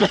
พี่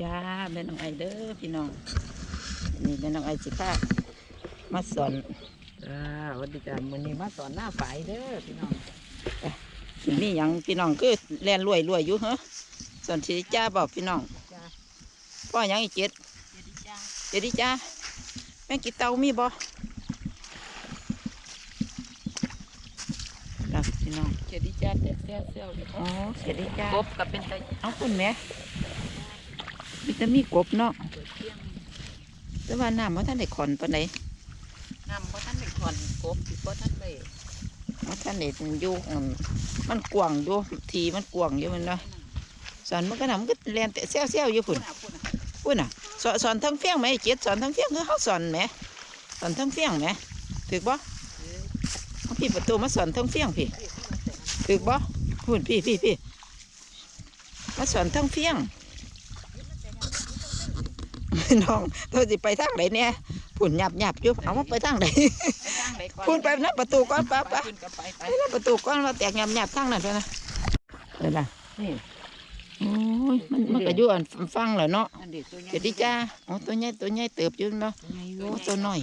จ้าแม่น้องไอเด้อพี่น้อง นี่แม่น้องไอสิค่ะมาสอนจ้าสวัสดีจ้ามื้อนี้มาสอนหน้าฝ่ายเด้อพี่น้องนี่หยังพี่น้องคือแลนรวยรวยอยู่เหรอสอนสิจ้าบอกพี่น้องจ้าพ่อหยังอีกเจ็ดสวัสดีจ้าเจ็ดดิจ้าแม่งกินเตามีบ่ครับพี่น้องสวัสดีจ้าแต่เซี่ยวเซี่ยวๆอ๋อเจ็ดดิจ้ากบกับเป็นตะเอาคุณแม่มีแต่มีกบเนาะเปิดเที่ยง แต่ว่าน้ำว่าท่านได้ขอนปานใดนำเพราะท่านเป็นคนกบเพราะท่านเลยว่าท่านได้อยู่อืมมันกว้างอยู่ทีมันกว้างอยู่แมันเนาะสอนมันก็นำมันก็แลนแต่เซี่ยวเซี่ยวๆอยู่พุ่นพูดนะพุ่นน่ะสอนสอนทั้งเฟี้ยงไหมไอ้เจ็ดสอนทั้งเฟี้ยงคือเขาสอนไหมสอนทั้งเฟี้ยงไหมถือบ่เอาพี่ประตูมาสอนทั้งเฟี้ยงพี่ถือบ่พุ่นพี่พี่พี่มาสอนทั้งเฟี้ยง น้องเราสิไปทางไหนเนี่ยพุ่นหยับหยับอยู่เอามาไปทางไหนไปทางไหนก่อนพุ่นไปนับประตูก่อนป้าป้าขึ้นกับไปไปไปนับประตูก่อนว่าแตกหยับหยับทางนั้นไปนะเดี๋ยวล่ะนี่โอ้ยมันมันก็อยู่อันฟังแหละเนาะอันเด็กตัวใหญ่เจ็ดดิจ้าโอ้ตัวใหญ่ตัวใหญ่เติบอยู่เนาะตัวใหญ่โอ้ตัวน้อย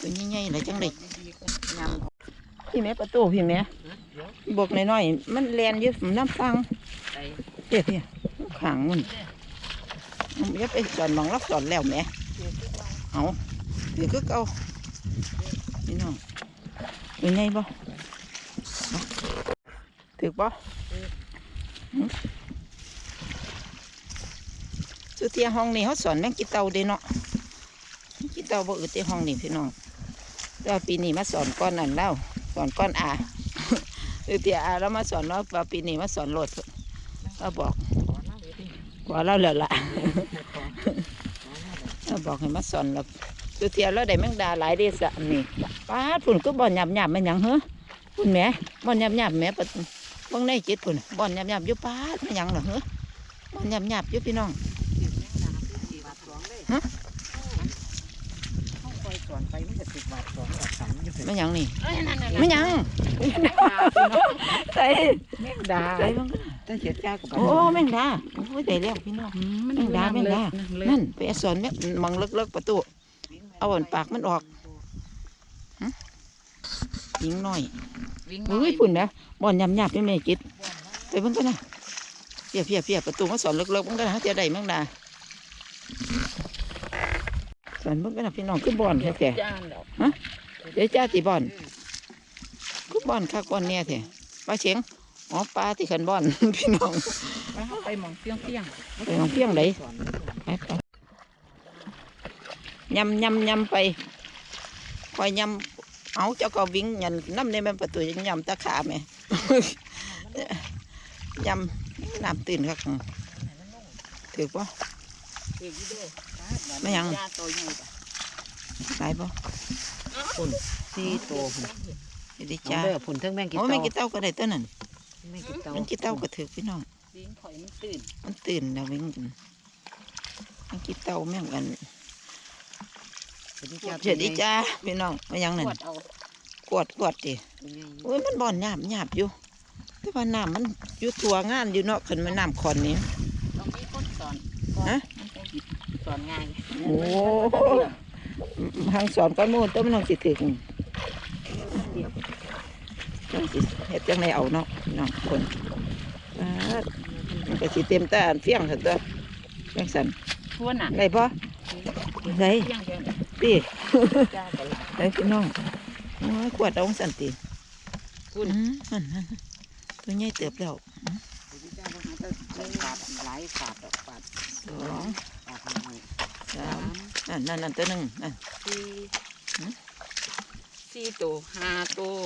ตัวใหญ่ๆเลยจังเลยดีๆก็ยำพี่แม่ประตูพี่แม่เดี๋ยวบอกน้อยๆมันแลนอยืดน้ำฟังไปเดี๋ยวพี่ขังมัน มันจะไปสอนมองรับสอนแล้วแม่เอาเดี๋ยวก็เกาพี่น้องตัวใหญ่บ่ถือบ่สุเทียห้องนี้เขาสอนแม่งกีเตาเด้เนาะกีเตาบ่อึดที่ห้องนี้พี่น้องแล้วปีนี้มาสอนก้อนนั่นแล้วสอนก้อนอาสุเทียอาแล้วมาสอนว่าปีนี้มาสอนโลดก็บอก ดิกว่าเราแล้วล่ะขอขอเล่าเลยเราบอกให้มาสอนเราสุเทียแล้วได้แมงดาหลายเดสะนี่ป้าดพุ่นก็บ่อนหยับหยับมันหยังเหรอพุ่นแหม่บ่อนหยับหยับแหม่ปะเบิ่งในจิตพุ่นบ่อนหยับหยับอยู่ป้าดมันหยังเหรอเหรอบ่อนหยับหยับอยู่พี่น้องสิบแมงดาสิบบาทสองเลยฮะเข้าคอยสอนไปมันจะสิบบาทสองบาทสามอยู่มันหยังนี่เอ้ยนั่นน่ะมันหยังใส่แมงดาใส่เบิ่งก็ ถ้าเสียจ้ากับโอ้แมงดาโอ้ยได้แล้วพี่น้องแมงดาแมงดานั่นไปเอาสอนแม่มองเลิกๆประตูเอาอันปากมันออกยิงหน่อยวิ่งเฮ้ยพุ่นนะบ่อนหยับหยับอยู่แม่จิตไปเบิ่งกันนะเพียเพียเพียประตูมาสอนเลิกๆเบิ่งกันนะเจ้าใดแมงดาสอนเบิ่งกันนะพี่น้องคือบ่อนแท้จ้าเดี๋ยวๆเดี๋ยวจ้าตีบ่อนคือบ่อนคักบ่อนเนี่ยแท้ปลาเชียง อ๋อปลาที่ขันบ่อน พี่น้องไปเข้าไปหมองเปี้ยงเปี้ยงไปหม้องเปี้ยงไหนสอนไปไปยำยำยำไปคอยยำเอาเจ้าก็วิ่งยันน้ำในแม่ประตูยังยำตะขาแม่ยำน้ำตื่นครับถือปะเอกอยู่เด้อไม่ยังยาตัวใหญ่จ้ะตายปะปุ่นสี่ตัวพุ่นดีจ้าจ้าเด้อพุ่นเทั้งแมงกิโอ้เต่าไม่กี่เต้าก็ได้ตัวนั้น แมงกิเต่ามันกี่เต้าก็ถือพี่น้องวิ่งข่อยมันตื่น มันตื่นแล้ววิ่งกันมันกี่เต้าแม่งกันสวัสดีจ้าเฉยดีจ้าพี่น้องไม่ยังนั่นขวดเอากวดกวดดิตัวใหญ่โอ้ยมันบ่อนหยาบหยาบอยู่ แต่ว่าน้ำมันอยู่ตัวงานอยู่เนาะขึ้นมาน้ำขอนนี้ต้องมีคนสอนก่อนฮะมันจะหยิบสอนง่ายโอ้ทางสอนก้อนมูนต้มนองสิถึง จังสิเฮ็ดจังไดเอาเนาะน้องคนปาดมันก็สิเต็มตาอันเฟี้ยงซั่นตัวจังสันทวนอะได้ปะได้เที่ยงเดียวเนี่ยตีจ้ากันละได้พี่น้องโอ้ยขวดเอาสันติคุณอืมนั่นนั่นตัวใหญ่เติบแล้วสวัสดีจ้าว่าหาแต่เรื่องขาดหลายขาดดอกขาดสองขาดหน่อยสาสามมนั่นนั่นนั่นตัวหนึ่งนั่นสี่หืมสี่ตัวห้าตัว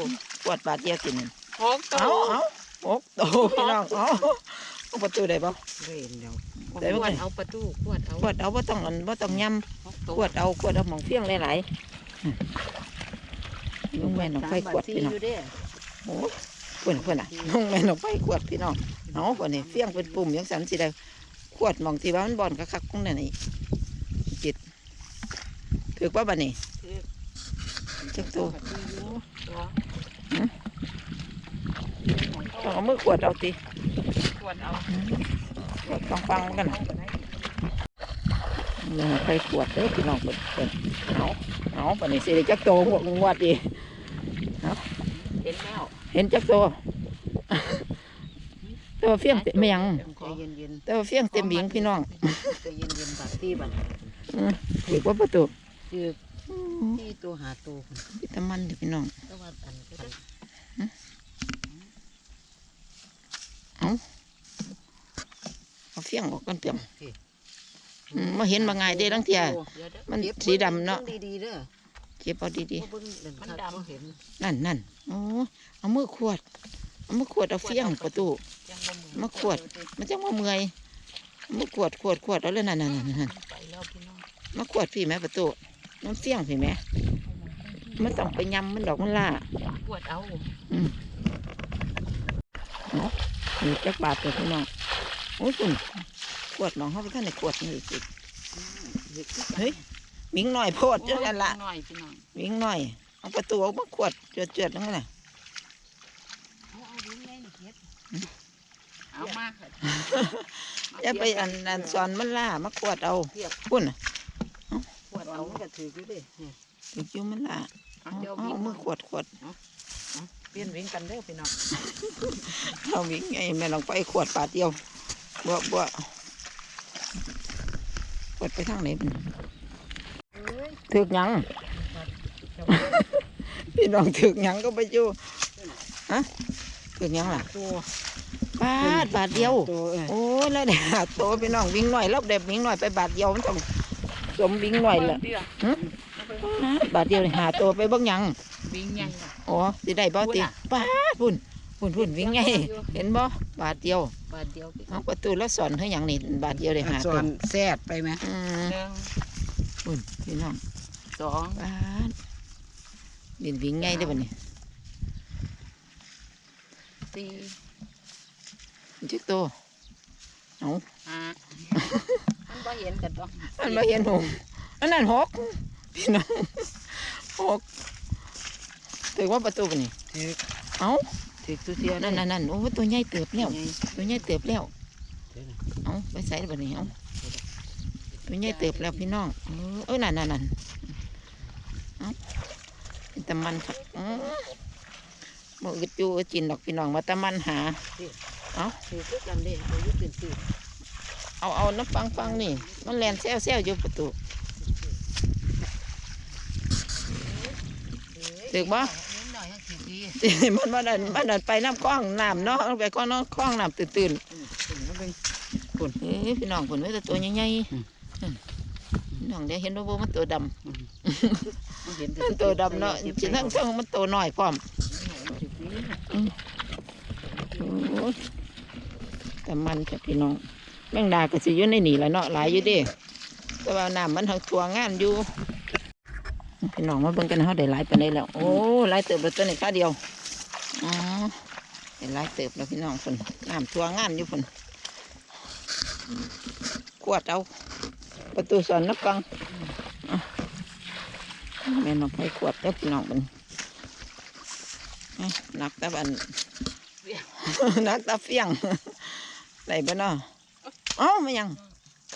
ขวดบาทเดียวกินนั่นหกตัเอาวเอาหกโตพี่น้องเอาเอาประตูได้บ่เว้นเดี๋ยวเดี๋ยวขวดเอาประตูขวดเอาขวดเอาบ่ต้องอันบ่ต้องยหกตัำขวดเอาขวดเอาหมองเฟี้ยงหลายๆอืมลุงแม่นเอาไฟขวดพี่น้องอยู่เด้โอ้ขวดขวดอะลุงแม่นเอาไฟขวดพี่น้องเอาขวดนี่เฟี้ยงเป็นปุ่มจังสันสิได้ขวดหมองที่ว่ามันบ่อนคักๆคงนั่นนี่จิตถือว่าบัดนี้จักตัว ประตูอยู่ตัว ต้อง เอามือขวดเอาติขวดเอาขวดฟังๆกันนี่ไฟขวดเด้อพี่น้องเปิดเปิดเอาเอาบัดนี้สิได้จักโตพวกงวดดีเห็นแล้วเห็นจักโตตัวเฟี้ยงเต็มไม่ยังใจเย็นเย็นตัวเฟี้ยงเต็มหญิงพี่น้องใจเย็นเย็นบัดที่บัดอืมถือว่าประตูคือที่ตัวหาตัวพุ่นพิตามันเด้อพี่น้อง แต่ว่าอันก็ได้ เอาเฟี้ยงออกกันเปียงที่อืมมาเห็นมาไงายเด้ตั้งเทียดี๋ยวเดี๋ยวมันเก็บสีดำเนาะบิ่งดีๆเด้อเก็บเอาดีบ่เบิ่งเดี๋ยวมันดำเห็นๆนั่นนั่นโอ้เอามือขวดเอามือขวดเอาเฟี้ยงประตูยังบ่มือมาขวด มันจังว่าเมื่อยเอามือขวดขวดขวดเอาเลยนั่นนั่นนั่นนั่นไปแล้วพี่น้องมาขวดพี่แม่ประตูน้ำเฟี้ยงพี่แม่มันต้องไปยำมันดอกมันล่าขวดเอามีจักบาทเลยพี่น้อง โอ้ยคุณขวดน้องเขาไปท่านในขวดนี่สิเฮ้ยมิงหน่อยโพดจังกันละหน่อยพี่น้องมิงหน่อย เอาประตูออกมาขวดเจือดเจือดนั่นน่ะเอาเอาดิ้งไงนี่เก็บเอามาค่ะอย่าไปอันอันสอนมันล่ามาขวดเอาเทียบพุ่นน่ะขวดเอามันก็ถืออยู่เดิเนี่ยถึงจิ้วมันล่าเอาเอาเดี๋ยวเอาวิ่งเอามือขวดขวดเปลี่ยนวิ่งกันเด้อพี่น้องเอาวิ่งไงแม่ลองไปขวดปาดเดียว บ่บ่ขวดไปทางไหนมันเอ้ยถึกหยังพี่น้องถึกหยังก็ไปอยู่ฮะถึกหยังล่ะตัวบาทบาทเดียวตัวเอ้ยโอ้ยแล้วเดี๋ยวโตพี่น้องวิ่งหน่อยแล้วเด็บวิ่งหน่อยไปบาทเดียวมันต้องสมวิ่งหน่อยละเดี๋ยวบาทเดียวนี่หาตัวไปเบิ่งหยังวิ่งยังอะอ๋อสิได้บ่ติบาทพุ่น พุ่นพุ่นวิ่งไงเห็นบ่บาทเดียวบาทเดียวพี่เอาประตูแล้วสอนให้หยังนี่บาทเดียวเลยหาสตัอวนแซดไปไหมอืมหนึ่งพุ่นพี่น้องสองบาทดินวิ่งไงเด้อบัดนี้สี่จักโตเอาห้ามันบ่เห็นกันต้องอันมาเห็นหงอันนั้นหกพี่น้องหกถือว่าประตูบัดนี้ถือเอ้า ถือตัวเทียนั่นนั่นนั่นโอ้ตัวใหญ่เติบแล้วไงตัวใหญ่เติบแล้วเดี๋ยวนะเอาไปใส่แบบนี้เอาตัวใหญ่เติบแล้วพี่น้องเออเอ้ยนั่นนั่นนั่นเอาเป็นตะมันครับอืมบ่อึดอยู่อึดจินดอกพี่น้องมาตะมันหาถือคือกันเด้เอาอยุตื่นตื่นเอาเอาน้ำฟังฟังนี่ มันแลนแซวแซวอยู่ประตูถือบ่ มันมาดันมันดันไปน้ำคล้องน้ำเนาะเอาไปก้อนน้ำคล้องน้ำตื่นตื่นอืมถึงแล้วเป็นๆเอ้ยพี่น้องคนไว้แต่ตัวใหญ่อืมๆนั่นพี่น้องเดี๋ยวเห็นว่าโบมันตัวดำมันเห็นมันตัวดำเนาะจิทั้งทั้งมันตัวน้อยพร้อมโอ้ยแต่มันจะพี่น้องแมงดาก็สิอยู่ในนี่แหละเนาะหลายอยู่เดิแต่ว่าน้ำมันทางทัวงานอยู่ พี่น้องมาเบิ่งกันเขาได้หลายปานใดแล้ว โอ้หลายเติบแล้วตัวนี้ค่าเดียวอ๋อได้หลายเติบแล้วพี่น้องคนน้ำทัวงานอยู่คนขวดเอา ประตูสอนนับฟังแม่นองไปขวดแล้วพี่น้องมันหนักต่บันนักตาเฟียงไหนบ้านาะเอ้าไม่ยัง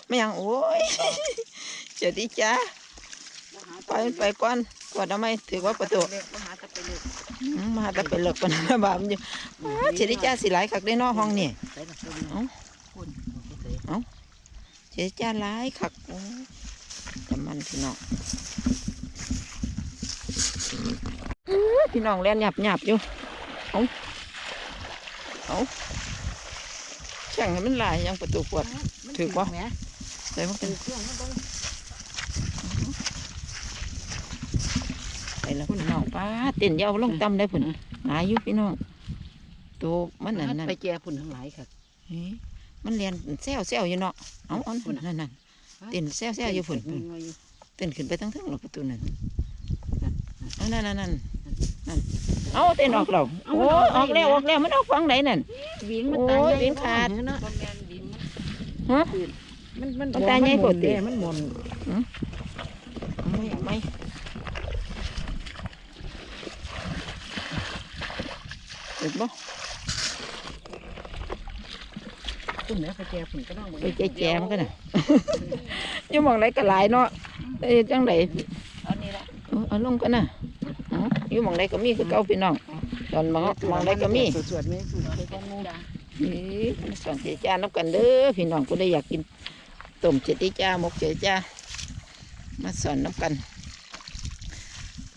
ไม่ยัง โอ้ยเจดีจ้า ไปไปก่อนกดทำไมถือว่าประตูเล็กมาหาตะไปเล็กอืมมาแต่เป็นเลิกปานนั้นบาปอยู่อ้าเจดีจ้าสิหลายคักได้เนอห้องนี่ใส่กับตัวเอ้าคุณเจดีจ้าหลายคักโอ้ยแต่มันพี่น้องอื้อพี่น้องเล่นหยับหยับอยู่เอาเอาแข่งให้มันหลายยังประตูปวดถือบ่แหมใส่มันเป็ถืนอเครื่องมันต้อง ไป แล้วพี่น้องป้าเต้นยาวลงต่ำได้ผุนหลายอยู่พี่น้องตัวมันนั่นนั่นไปแจพุ่นทั้งหลายค่ะเฮ้ยมันเรียนแซวแซวอยู่เนาะเอาเอันนั่นนั่นเต้นแซวแซวอยู่ฝุ่นฝุ่นเต้นขึ้นไปทั้งทั้งหรอกประตูนั่นเอานั่นนั่นนั่นนั่นเอาเต้นออกแล้วโอ้ออกแล้วออกแล้วมันออกฟังไหนนั่นวิ่งมันโอ้ตายยวิ่งขาดเนาะฮะมันมันมันตายใหญ่โพดติมันหมนไม่ไม่ เห็นบ่คุณแม่ไปแก่ผุนก็ต้องไปแจแจมกันน่ะอยังมองไรก็หลายเนาะเอ้ยจังไดอันนี้ละเอาเอาลงกันนะอ๋ออยู่หมองใดก็มีคือเก่าพี่น้องตอนมองมองใดก็มีสวดๆไหมสวดไปก้อนงูนี่สอนเจจ้านับกันเด้อพี่น้องกูได้อยากกินต้มเจติจ้าหมกเจจ้ามาสอนนับกัน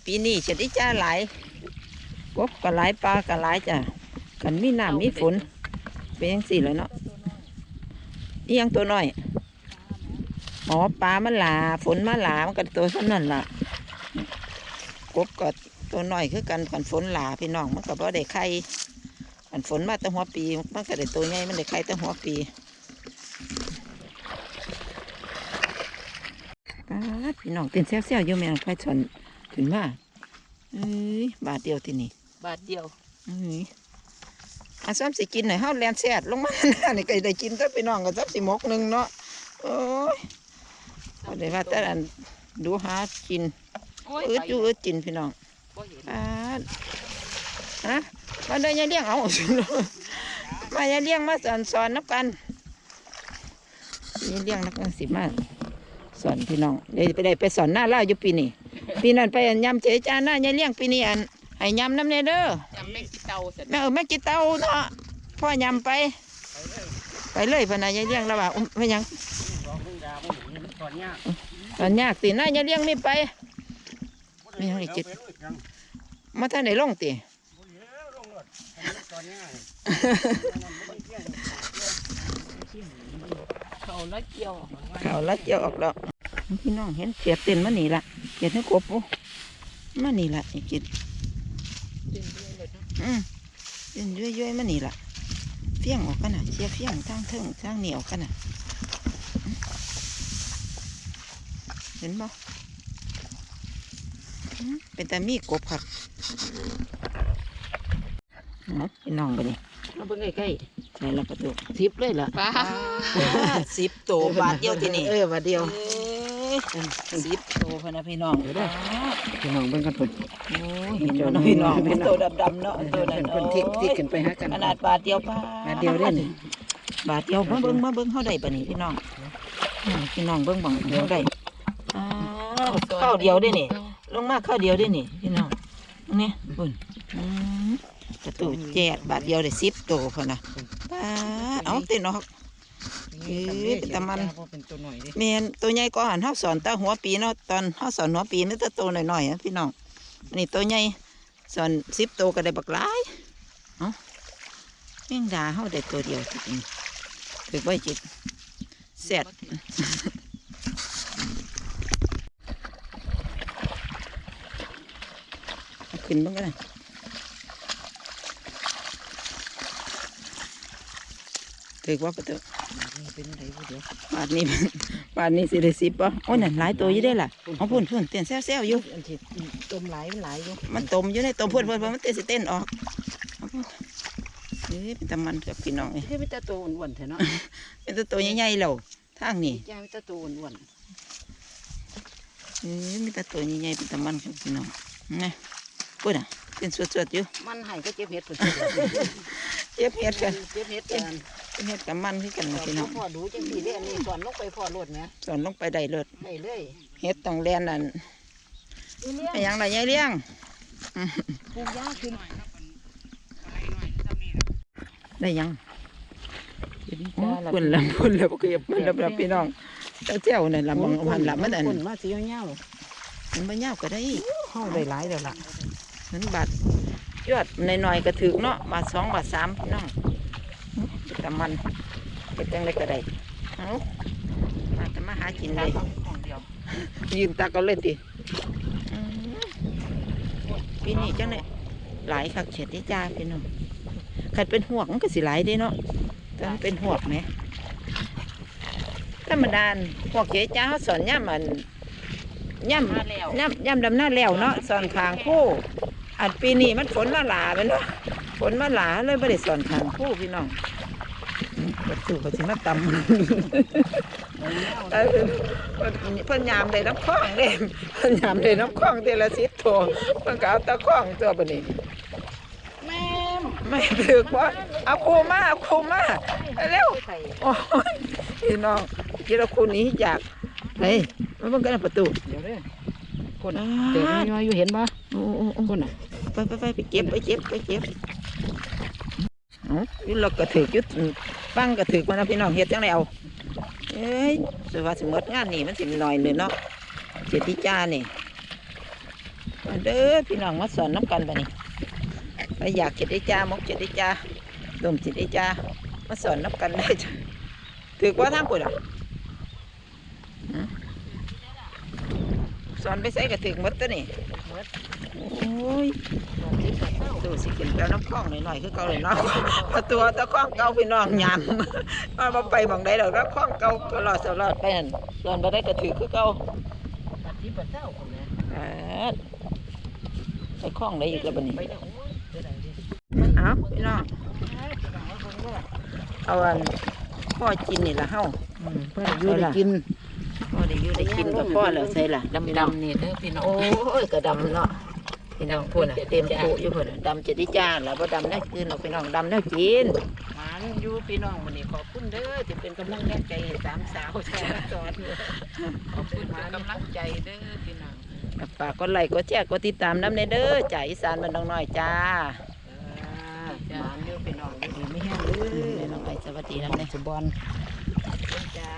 ปีนี้เจติจ้าหลาย กบก็หลปลาก็หลจ้ะกันมีน้ำมีฝนเป็นยังสี่เลยเนาะอีหยังตัวน้อยอ๋อปลามันหลาฝนมาหลามันก็ตัวเท่านั้นล่ะกบก็ตัวน้อยคือกันกันฝนหลาพี่น้องมันก็บ่ได้ไข่อันฝนมาแต่หัวปีมันก็ได้ตัวใหญ่มันได้ไข่แต่หัวปีป๊าพี่น้องเป็นแซ่วๆอยู่แม่นไฟชนขึ้นมาเอ้ยบาทเดียวที่นี่ บาทเดียวเอ้ยอาซ้ำสิกินหน่อยเฮาแลนแซ่ดลงมาหน้านี่ก็ได้กินแต่พี่น้องก็ซ้ำสิหมกหนึ่งเนาะโอ้ยบ่ได้ว่าแต่อันดูหากินอึดอยู่อึดกินพี่น้องบ่เห็นปาดฮะมาได้ยายเลี้ยงเอามายายเลี้ยงมาสอนสอนนับกันยายเลี้ยงนักกันสิมาสอนพี่น้องเดี๋ยวไปได้ไปสอนหน้าเล่าวอยู่ปีนี้ปีนั้นไปอันยำเจจาหน้ายายเลี้ยงปีนี้อัน ให้ยำน้ำเนเด้อจำแม่งสิเตาเสร็จแม่เออแม่กินเต้าเนาะพ่อยำไป ไปเลยพะนายายเลี้ยงแล้วว่าอุ้มไม่ยังตอนยากสิหน้ายายเลี้ยงไม่ไปไม่ยังอีกจิตมาท่านไหนลงติเขาละเกี่ยวข่าวลัดเจียวออกแล้วพี่น้องเห็นเสียบเต้นมานี่ละเสียบให้กบปุ๊มานี่ละไอ้กิดเป็นเรื่ องเลยนะอืมเต้นย้อยๆมานี่ละเฟี้ยงออกกันน่ะเสียบเฟี้ยงทางเทิงทางเหนียวกันน่ะอืมเห็นบ่อืมเป็นแต่มีกบผักเอาพี่น้องไปนี่เอาเบิ่งใกล้ใส่ละประตูๆทิปเลยล่ะป้าสิบโตบาทเดียวที่นี่เออบาทเดียว สิบโตพะนะพี่น้องพี่น้องเบิ่งกันเพิ่นโอ้ยเห็นแล้วเนาะพี่น้องเป็นตัวดำๆเนาะตัวนั้นเพิ่นทิกทิกขึ้นไปหากันขนาดบาทเดียวป้าบาทเดียวเด้นี่บาทเดียวมาเบิ่งมาเบิ่งเฮาได้ปะนี่พี่น้องอืมพี่น้องเบิ่งบังเฮาได้อ้าวข้าวเดียวได้นี่ลงมาข้าวเดียวได้นี่พี่น้องนี่เบิ่งอืมประตูแจดบาทเดียวได้10โตพะนะป้าเอาเต้นออก เอ้ยเป็นตามันเป็นตัวหน่อยดิแม่นตัวใหญ่ก็หันเฮาสอนตาหัวปีเนาะตอนเฮาสอนหัวปีมันจะโตหน่อยๆอะพี่น้องอันนี้ตัวใหญ่สอน10โตก็ได้บักหลายเอ้าแมงดาเฮาได้ตัวเดียวจริงถือไว้จิตแซ่ดเอาขึ้นบ้างก็ได้ถือว่าประตูนี่ เป็นอะไรบ่เดี๋ยวบาทนี้บาทนี้สิได้สิบป่ะโอ้ยนั่นหลายตัวอยู่ได้อล่ะเอาพุ่นพุ่นเต้นแซวๆอยู่อันที่ต้มหลายมันหลายอยู่มันตมอยู่ในตมพุ่นพุ่นพุ่นมันเต้นสิเต้นออกเอาพุ่นเอ้ยเป็นตะมันกับพี่น้องเอ้ยคือมีแต่ตัวอ้วนๆแท้เนาะเป็นแตัวตัวใหญ่ๆแล้วทางนี้จ้ามีแต่ตัวอ้วนเอ้ยมีแต่ตัวใหญ่ๆเป็นตะมันกับพี่น้องนะพุ่นอะเต้นสวดๆอยู่ๆมันให้ก็เจ็บเห็ดเพิ่นเจ็บเฮ็ดกันเจ็บเห็ดกัน เจ็บเฮ็ดกับมันคือกันนะพี่น้องพ่อดูจังซี่เด้อันนี้สอนลงไปพ่อโลดแหมสอนลงไปได้เลยได้เลยเฮ็ดต้องแลนนั่นอีเลี้ยงไปหยังไรยายเลี้ยงปลูกยาขึ้นได้หยังโอ้พุ่นละพุ่นละบ่เคยพุ่นละละพี่น้องเจ้าเจ้านั่นละมองหันละมันอันคนมาสิยาวมันบ่ยาวก็ได้ๆเฮาได้หลายแล้วล่ะมันบาทยอดหน่อยๆก็ถึกเนาะบาทสองบาทสามพี่น้องเป็ นแต่มันเป็นจังไดก็ได้เอามาแต่มาหากินเลยของเดียวยืนตาก็เล่นติอืมปีนี้จังเลยหลายคักเฉดที่จ้าพี่น้องขัดเป็นหวกมันก็สิหลายเด้เนาะแต่มันเป็นหวกไหมธรรมดาพวกเจ๊จ้าเขาสอนย่ำมันย่ำย่ำย่ำดำหน้าแล้วเนาะสอนขางคู่อันปีนี้มันฝนมาหลาเป็นเนาะฝนมาหลาเลยไม่ได้สอนขางคู่พี่น้องอืมกระ สู่กระสิมาตำเออเพิ่นเพิ่นยามได้น้ำคล้องเด้เพิ่นยามได้น้ำคล้องเทอละสิบตัวเพิ่นก็เอาตะคล้องตัวบัดนี้แม่ไม่ถึกว่าเอาครูมาเอาครูมาเร็วใส่โอ้ยพี่น้องจิรคุณหนี้จากเฮ้ยมาเบิ่งกันนะประตูเดี๋ยวเด้อคนอ่าเตะน้อยๆอยู่เห็นบ่โอ้โอ้โอ้คนน่ะไปไปไปไปเก็บไปเก็บไปเก็บเอ้าอยู่เรากระถือกอยุด ฟังก็ถือกมานะพี่น้องเฮ็ดจังไรเอาเอ้ยสิว่าสิหมดงานนี่มันสิหน่อยเลยเนาะเจติจ้านี่มาเด้อพี่น้องมาสอนน้ำกันไปนี่ไปอยากเจติจ้ามกเจติจ้าดมเจติจ้ามาสอนน้ำกันได้จ้ะถือกว่าทางกูอะหื สอนไปใส่กระถือกหมดตัวนี่เบิดโอ้ยดอกที่กับเต้าดูสิขึ้นแปลน้ำคล้องหน่อยๆคือเก่าเลยเนาะเอาตัวตะคล้องเก่าพี่น้องยามมันมาไปหมองใดดอกแล้วคล้องเก่าก็รอดสลอดไปนั่นส่วนบ่ได้ก็ถือคือเก่าดอกที่กับเต้าคนน่ะอ่าไปคล้องได้อีกแล้วบัดนี้ไปได้โอ้ยเดี๋ยวได้ดิเอาพี่น้องเอ้ยพี่น้องเอาเบิ่งเด้อเอาอันพ่อกินนี่ละเฮาอืมเพื่อนอยู่ได้กินพ่อได้อยู่ได้กิน กับพ่อแล้วใส่ล่ะดำดำๆนี่เด้อพี่น้อง โอ้ยก็ดำเนาะพี่น้องพูดน่ะเต็มโปะอยู่พุ่นน่ะดำจะได้จ้าแล้วบ่ดำแน่กินหรอกพี่น้องดำแน่กินหมานอยู่พี่น้องมื้อนี้ขอบคุณเด้อที่เป็นกำลังแรงใจให้สามสาวแชร์สอนขอบคุณเป็นกำลังใจเด้อพี่น้องฝากกดไลค์กดแชร์กดติดตามน้ำในเด้อจ่าอีสานมันน้องน้อยจ้าจ้าหมานอยู่พี่น้องอยู่ดีไม่แห้งเลแม่ยน้องไอสวัสดีดีน้ำน้ำเด้ในอสุบอนจ้า